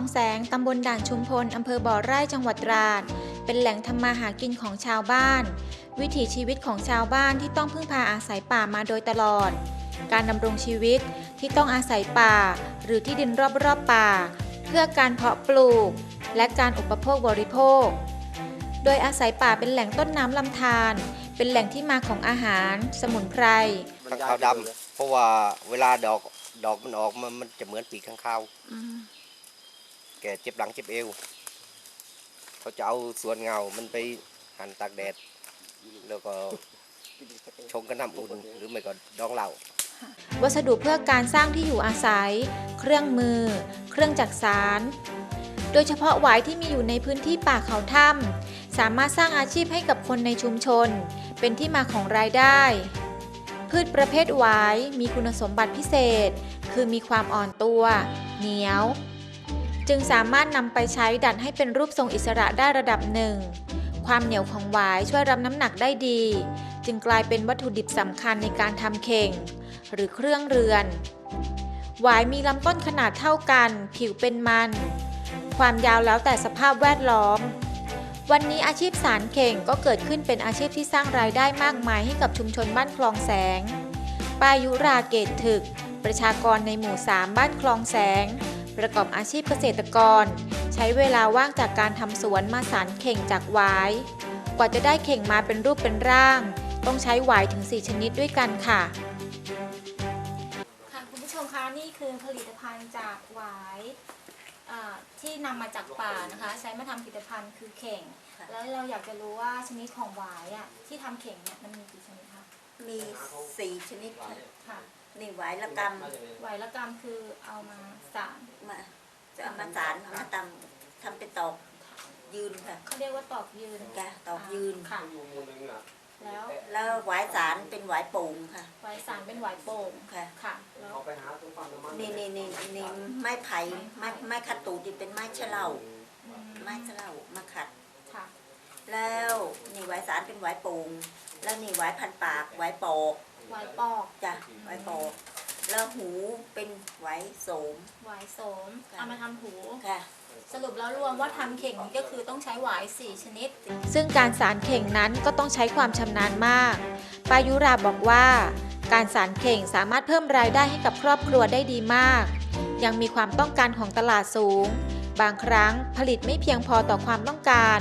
ลองแสงตำบลด่านชุมพลอำเภอบ่อไร่จังหวัดตราด เป็นแหล่งทำมาหากินของชาวบ้าน วิถีชีวิตของชาวบ้านที่ต้องพึ่งพาอาศัยป่ามาโดยตลอด การดำรงชีวิตที่ต้องอาศัยป่า หรือที่ดินรอบๆป่า เพื่อการเพาะปลูก และการอุปโภคบริโภค โดยอาศัยป่าเป็นแหล่งต้นน้ำลำธารเป็นแหล่งที่มาของอาหาร สมุนไพรข้างคาวดำเพราะว่าเวลาดอกดอกมันออกมันมันจะเหมือนปีกข้างคาว แกเจ็บหลังเจ็บเอว เขาจะเอาส่วนเงา มันไปหั่นตากแดด แล้วก็ชงกับน้ำอุ่นหรือไม่ก็ดองเหล้าวัสดุเพื่อการสร้างที่อยู่อาศัย เครื่องมือ เครื่องจักสาร โดยเฉพาะหวายที่มีอยู่ในพื้นที่ป่าเขาถ้ำสามารถสร้างอาชีพให้กับคนในชุมชน เป็นที่มาของรายได้ พืชประเภทหวายมีคุณสมบัติพิเศษ คือมีความอ่อนตัว เหนียว จึงสามารถนำไปใช้ดัดให้เป็นรูปทรงอิสระได้ระดับหนึ่ง ความเหนียวของหวายช่วยรับน้ำหนักได้ดี จึงกลายเป็นวัตถุดิบสำคัญในการทำเข่ง หรือเครื่องเรือน หวายมีลำต้นขนาดเท่ากัน ผิวเป็นมัน ความยาวแล้วแต่สภาพแวดล้อม วันนี้อาชีพสารเข่งก็เกิดขึ้นเป็นอาชีพที่สร้างรายได้มากมายให้กับชุมชนบ้านคลองแสงปายุราเกตถึก ประชากรในหมู่ 3 บ้านคลองแสง ประกอบอาชีพเกษตรกร ใช้เวลาว่างจากการทำสวนมาสารเข่งจากหวาย กว่าจะได้เข่งมาเป็นรูปเป็นร่าง ต้องใช้หวายถึง 4 ชนิดด้วยกันค่ะค่ะคุณผู้ชมคะนี่คือผลิตภัณฑ์จากหวายอ่าที่นำมาจากป่านะคะ ใช้มาทำผลิตภัณฑ์คือเข่งค่ะแล้วเราอยากจะรู้ว่าชนิดของหวายอะที่ทำเข่งเนี่ยมันมีกี่ชนิดคะ มีสี่ชนิดค่ะค่ะนี่หวายละกหวายละกรรมคือเอามาสารำมาจะเอามาสารมาตำทำเป็นตอกยืนค่ะเขาเรียกว่าตอกยืนจ้ะตอกยืน ค่ะ แล้วแล้วหวายสารเป็นหวายโป่งค่ะหวายสารเป็นหวายโป่งค่ะ ค่ะ แล้ว นี่นี่นี่นี่ไม้ไผ่ไม้ไม้ขัดตูดนี่เป็นไม้เชลาอืมไม้เชลามาขัด ค่ะ แล้วนี่หวายสารเป็นหวายโป่ง แล้วนี่หวายพันปากหวายปอกหวายปอกจ้ะหวายปอก แล้วหูเป็นหวายโสม หวายโสมค่ะเอามาทำหู ค่ะ สรุปแล้วรวมว่าทำเข่งนี่ก็คือต้องใช้หวาย4ชนิด ซึ่งการสารเข่งนั้นก็ต้องใช้ความชำนาญมากปายุราบอกว่า การสารเข่งสามารถเพิ่มรายได้ให้กับครอบครัวได้ดีมาก ยังมีความต้องการของตลาดสูง บางครั้งผลิตไม่เพียงพอต่อความต้องการ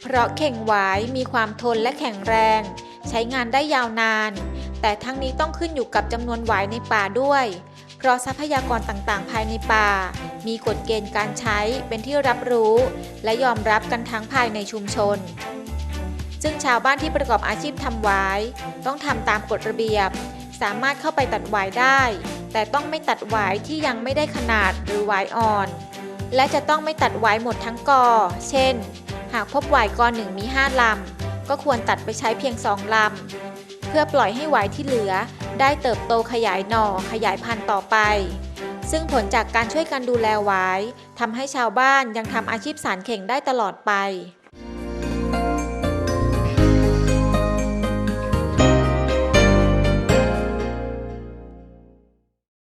เพราะเข่งหวายมีความทนและแข็งแรง ใช้งานได้ยาวนาน แต่ทั้งนี้ต้องขึ้นอยู่กับจำนวนหวายในป่าด้วย เพราะทรัพยากรต่างๆ ภายในป่า มีกฎเกณฑ์การใช้เป็นที่รับรู้ และยอมรับกันทั้งภายในชุมชน ซึ่งชาวบ้านที่ประกอบอาชีพทำหวาย ต้องทำตามกฎระเบียบ สามารถเข้าไปตัดหวายได้ แต่ต้องไม่ตัดหวายที่ยังไม่ได้ขนาดหรือหวายอ่อน และจะต้องไม่ตัดหวายหมดทั้งกอ เช่น หากพบหวายกอหนึ่งมี 5 ลำ ก็ควรตัดไปใช้เพียง 2 ลำ เพื่อปล่อยให้หวายที่เหลือ ได้เติบโตขยายหน่อขยายพันธุ์ต่อไป ซึ่งผลจากการช่วยกันดูแลหวายทำให้ชาวบ้านยังทำอาชีพสารเข่งได้ตลอดไป